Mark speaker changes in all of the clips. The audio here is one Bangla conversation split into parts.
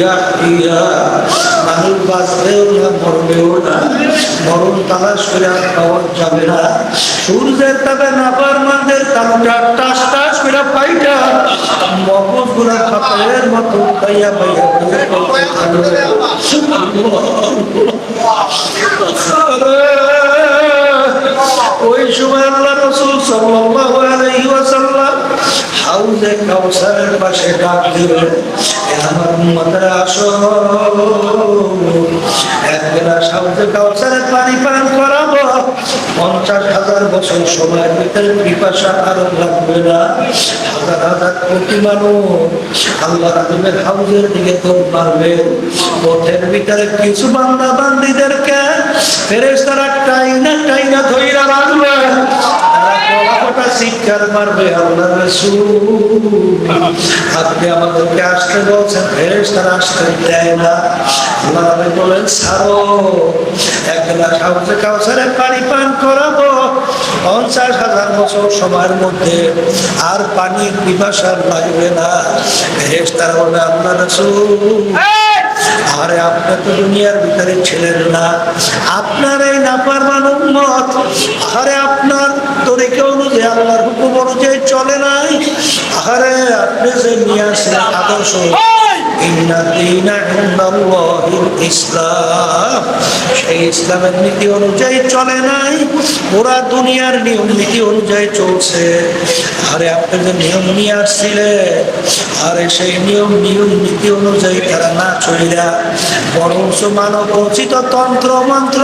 Speaker 1: ইয়া ইয়া। মানুষ বাঁচবেও না মরবেও না। মরণ তালাশ করে আর পাওয়া যাবে না। সূর্যের তাপে নাপার মানদের তালুটা টাস টাস করে পাইটা। মগজগুলা খাপের মতো পাইয়া পাইয়া ওই সময় আল্লাহ রসুল সাল্লাল্লাহু আলাইহি ওয়াসাল্লাম হাউজে আমার পানি পান করাবো। পঞ্চাশ হাজার বছর ভিতরে লাগবে না মানুষ আল্লাহ হাউজের দিকে দৌড় মারবে পথের ভিতরে কিছু বান্দা বান্দিদেরকে ফেরেশতারা টাইনা টাইনা তারা গলা ফোটা চিৎকার মারবে আল্লাহ রাসূল। আপনি আমাদেরকে আসতে বলছেন, ফেরেশতারা আসতে দেয় না। আল্লাহ বলেন, ছাড়ো। এক গ্লাস হাউজে কাউসারে পানি পান করাবো। পঞ্চাশ হাজার বছর সময়ের মধ্যে আর পানির পিপাসার লাগবে না। ফেরেশতারা বলে আল্লাহ রাসূল। আরে আপনি তো দুনিয়ার ভিতরে ছিলেন না। আপনার এই নাপারমান উম্মত আরে আপনার তরিকা অনুযায়ী আল্লাহর হুকুম অনুযায়ী চলে নাই। আরে আপনি যে নিয়ে আসেন আদর্শ ইসলাম। সেই ইসলামের নীতি অনুযায়ী চলে নাই। পুরা দুনিয়ার নিয়ম নীতি অনুযায়ী চলছে। আরে আপনি যে নিয়ম নিয়ে আসছিলেন আরে সেই নিয়ম নিয়ম নীতি অনুযায়ী তারা না চলিরা বরঞ্চ মানব রচিত তন্ত্র মন্ত্র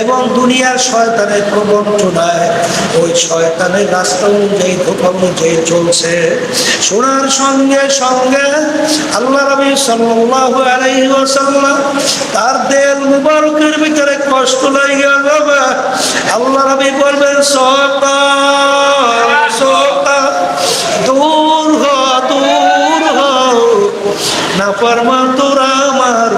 Speaker 1: এবং দুনিয়ার শয়তানের প্রবঞ্চনায়, ওই শয়তানের রাস্তা অনুযায়ী, ধোকা অনুযায়ী চলছে। শোনার সঙ্গে সঙ্গে আল্লাহ রবি সাল্লাল্লাহু আলাইহি তার দেল মুবারকের ভিতরে কষ্ট লাগিয়া না পারমা তোরা আমার।